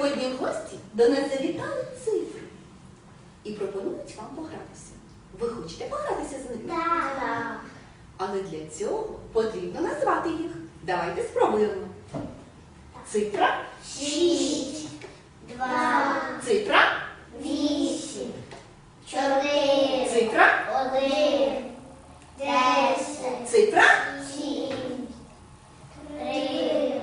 Сьогодні в гості до нас завітали цифри і пропонують вам погратися. Ви хочете погратися з ними? Так. Але для цього потрібно назвати їх. Давайте спробуємо. Цифра, Шість. Два. цифра, Вісім. Чотири. цифра, Один. Десять. цифра. Сім. Три.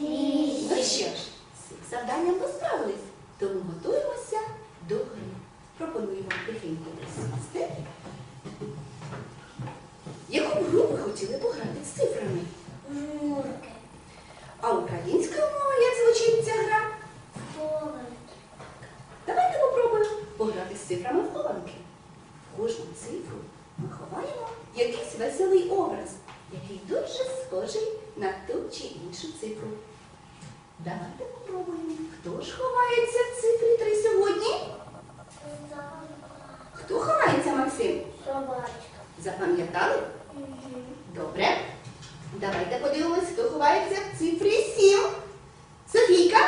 Ну Вісім. що ж, з цим завданням ви справились, тому готуємося до гри. Пропоную вам тихенько присісти. Яку б гру ви хотіли пограти з цифрами? Жмурки. А українською мовою як звучить ця гра? Хованки. Давайте попробуємо пограти з цифрами в хованки. В кожну цифру ми ховаємо якийсь веселий образ, який дуже схожий на ту чи іншу цифру. Давайте попробуємо. Хто ж ховається в цифрі 3 сьогодні? Хто ховається, Максим? Собачка. Запам'ятали? Добре. Давайте подивимось, хто ховається в цифрі 7. Софійка.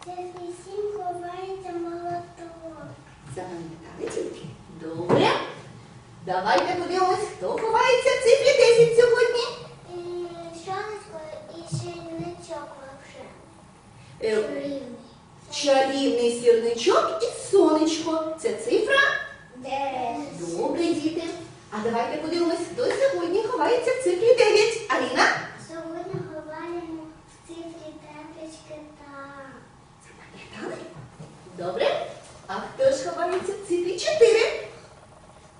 В Цифрі сім ховається молоток. Запам'ятали тільки? Добре. Давайте подивимось, хто ховається в цифрі 10 сьогодні. Чарівний сірничок і сонечко. Це цифра. Дев'ять. Добре, діти. А давайте подивимось, хто сьогодні ховається в цифрі 9. Аліна. Сьогодні ховаємо в цифрі тепечки та Запам'ятали? Добре. А хто ж ховається в цифрі 4?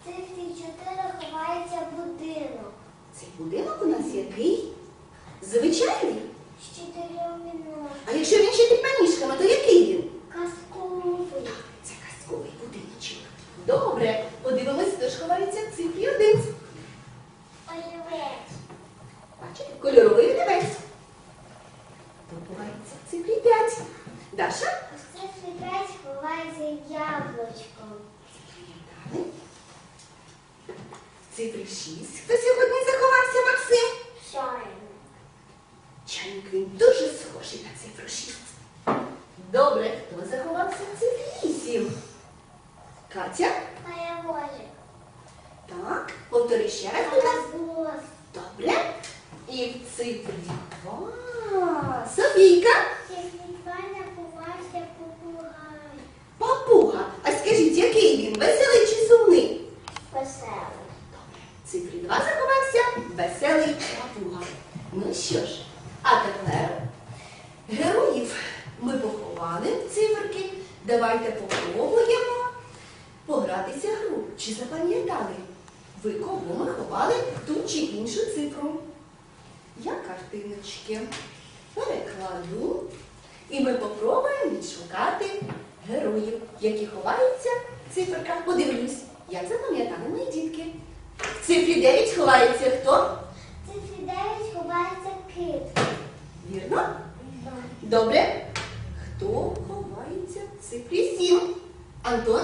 в цифрі 4 ховається будинок. Цей будинок у нас який? Звичайний. З чотирьох мінок. А якщо він ще під маніжками, то який він? Казковий. Це казковий будиночок. Добре, подивимось, хто ж ховається цифрі 1. Олівець. Бачите, кольоровий олівець. Хто ховається в цифрі 5? Даша? В цифрі 5 ховається яблучко. Далі. В цифрі 6. Хто сьогодні заховався, Максим? Чайник. Чайник він дуже схожий на цифру 6. Добре, хто заховався в цифрі 8? Катя? Паровозик. Так, повтори ще раз, будь ласка. Паровоз. Добре. І в цифрі 2. Софійка. В цифрі 2 не ховався попугай. Папуга. А скажіть, який він? Веселий чи сумний? Веселий. Добре. В цифрі 2 заховався веселий папуга. Ну що ж, а тепер героїв ми поховали циферки. Давайте попробуємо погратися гру. Чи запам'ятали? Ви кого ми ховали ту чи іншу цифру? Я картиночки перекладу. І ми попробуємо відшукати героїв, які ховаються в циферках. Подивлюсь, як запам'ятали мої дітки. В цифрі 9 ховається хто? В цифрі 9 ховається кит. Вірно? Добре. Хто ховається в цифрі 7? Антон?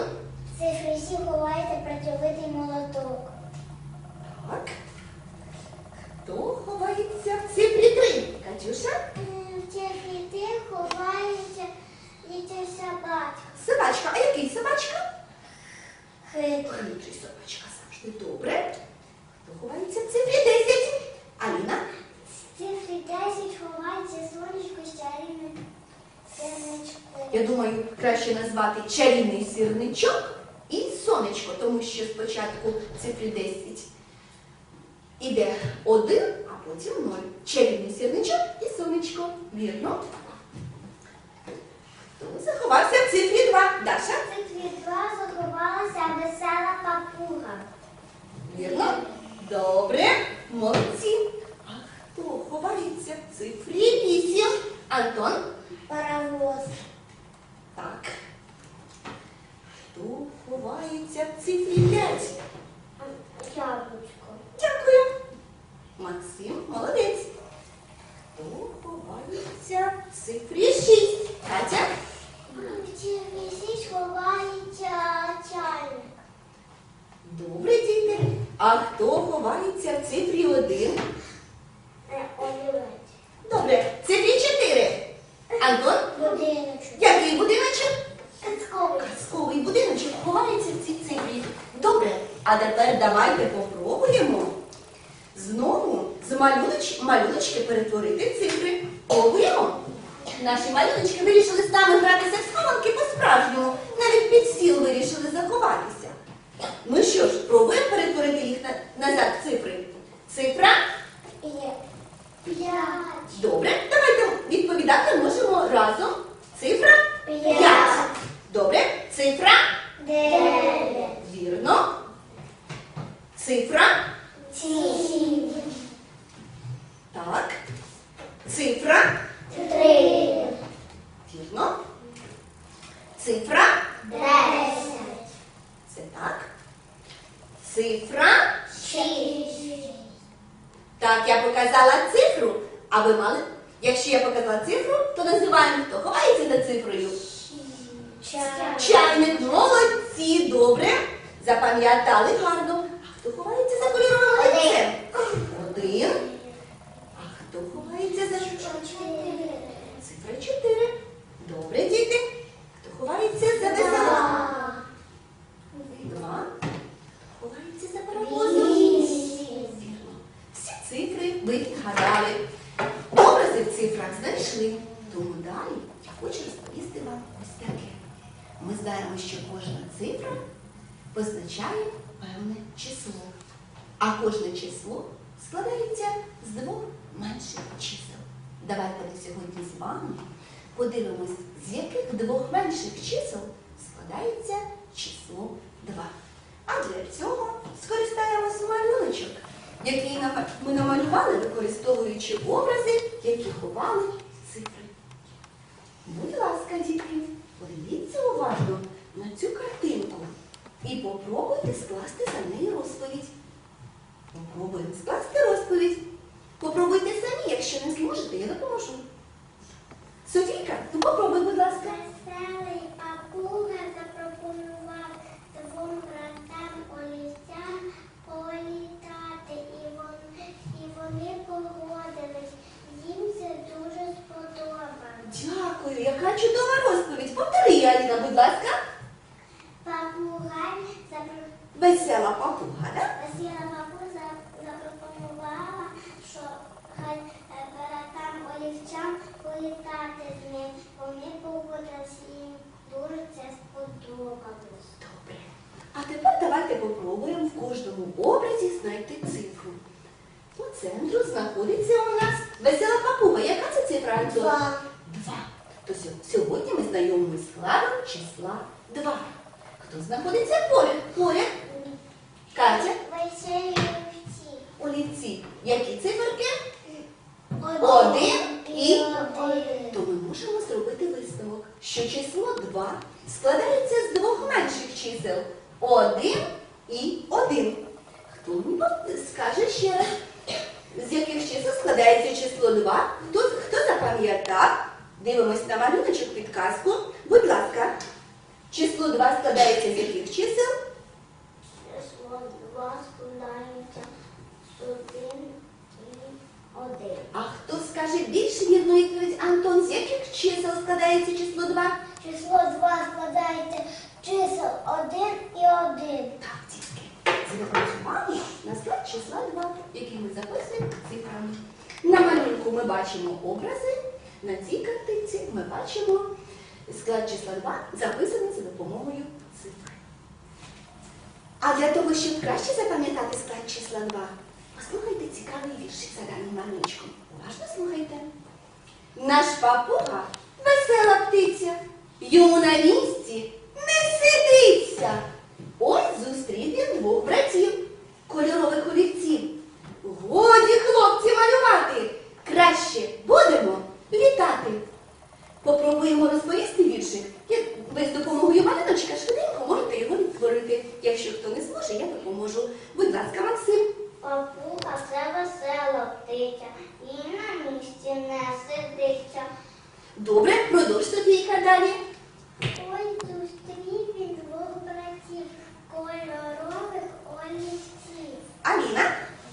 В цифрі 7 ховається працьовитий молоток. Так. Хто ховається в цифрі 3? Катюша? М, В цифрі 3 ховається літер собачка. Собачка. А який собачка? Хитрий. Хитрий собачка завжди. Добре. Хто ховається в цифрі 10? Аліна? В цифрі 10 ховається сонечко з чарівним синичком. Я думаю, краще назвати чарівний сірничок і сонечко, тому що спочатку цифрі 10 іде 1, а потім 0. Чарівний сірничок і сонечко. Вірно? Хто заховався в цифрі 2? Даша? В цифрі 2 заховалася весела папуга. Вірно? Добре, молодці. А хто ховається в цифрі 8? Антон? Паровоз. Так. Хто ховається в цифрі 5? Яблучко. Дякую. Максим, молодець. Хто ховається в цифрі 6? Катя? В цифрі 6 ховається чайник. Добре, діти. А хто ховається в цифрі 1? Е, Добре, цифрі 4. Антон? будиночок. Який будиночок? Казковий. Казковий будиночок ховається в цій цифрі. Добре, а тепер давайте попробуємо знову з малюноч... малюночки перетворити цифри. Пробуємо. Наші малюночки вирішили з нами гратися в схованки по-справжньому. Навіть під стіл вирішили заховатися. Ну що ж, пробуємо перетворити їх на... назад в цифри. Цифра. Є. П'ять. Добре, давайте відповідати можемо разом. Цифра П'ять. 5. Добре, цифра Дев'ять. вірно. Цифра Сім. так. Цифра Три. вірно. Цифра Десять. це так. Цифра. Шість. Так, я показала цифру. А ви мали? Якщо я показала цифру, то називаємо хто ховається за цифрою. Чай. Чайник, молодці, добре. Запам'ятали гарно. Хто ховається за кольоровим лицем? Один. А хто ховається за Чотири. цифра 4? Добре, діти. Хто ховається за весело? Два. Два. Ховається за паровозом. Вірно. Всі цифри ви відгадали. Образи в цифрах знайшли. Тому далі я хочу розповісти вам ось таке. Ми знаємо, що кожна цифра позначає. А кожне число складається з двох менших чисел. Давайте ми сьогодні з вами подивимось, з яких двох менших чисел складається число 2. А для цього скористаємось малюночок, який ми намалювали, використовуючи образи, які ховали цифри. Будь ласка, дітки, подивіться уважно на цю картинку і попробуйте скласти за неї розповідь. Попробуємо скласти розповідь. Попробуйте самі, якщо не зможете, я допоможу. Софійка, ну попробуй, будь ласка. Веселий папуга запропонував двом братам олівцям політати, і вони, і вони погодились. Їм це дуже сподобалось. Дякую, яка чудова розповідь. Повтори, Аліна, будь ласка. Папугай запро- Весела папуга, так? Весела бабуся запропонувала, що хай е, братам олівцям політати з ним. Вони погодились, і їм дуже це Добре. А тепер давайте попробуємо в кожному образі знайти цифру. По центру знаходиться у нас весела папуга. Яка це цифра, Антон? Два. Два. То сьогодні ми знайомимося з складом числа два. Хто знаходиться поряд? Поряд. Катя. Веселі олівці. Олівці. Які циферки? Один і один. То ми можемо зробити висновок, що число 2 складається з двох менших чисел 1 і 1. Хто мені скаже ще раз, з яких чисел складається число 2? Хто, хто запам'ятав? Дивимось на малюночок підказку. Будь ласка, число 2 складається з яких чисел? Число два складається з один і один. А хто скаже більш вірну відповідь, Антон, з яких чисел складається число 2? Число два складається чисел один і один. Так, дітки, увагу на склад числа 2, який ми записуємо цифрами. На малюнку ми бачимо образи, на цій картинці ми бачимо склад числа 2, записаний за допомогою цифр. А для того, щоб краще запам'ятати склад числа 2, послухайте цікавий віршик за даним малюночком. Уважно слухайте. Наш папуга весела птиця, йому на місці не сидиться. Ось зустрів він двох братів, кольорових олівців. Годі, хлопці, малювати. Краще будемо літати. Попробуємо розповісти віршик. Як ви з допомогою малюночка швиденько можете його відтворити. Якщо хто не зможе, я допоможу. Будь ласка, Максим. Папуга це весела птиця і на місці не сидиться. Добре, продовж продовжте двійка далі. Ой, зустрів він двох братів, кольорових олівців. Аліна.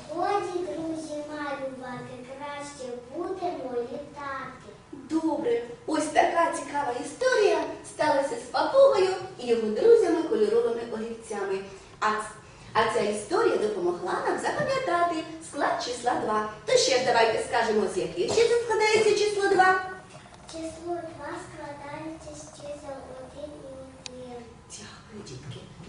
Годі, друзі, малювати, краще будемо літати. Добре, ось така цікава історія сталася з папугою і його друзями.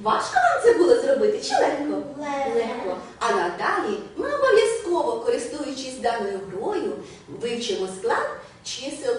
Важко нам це було зробити чи легко? Легко. легко. А надалі ми обов'язково, користуючись даною грою, вивчимо склад чисел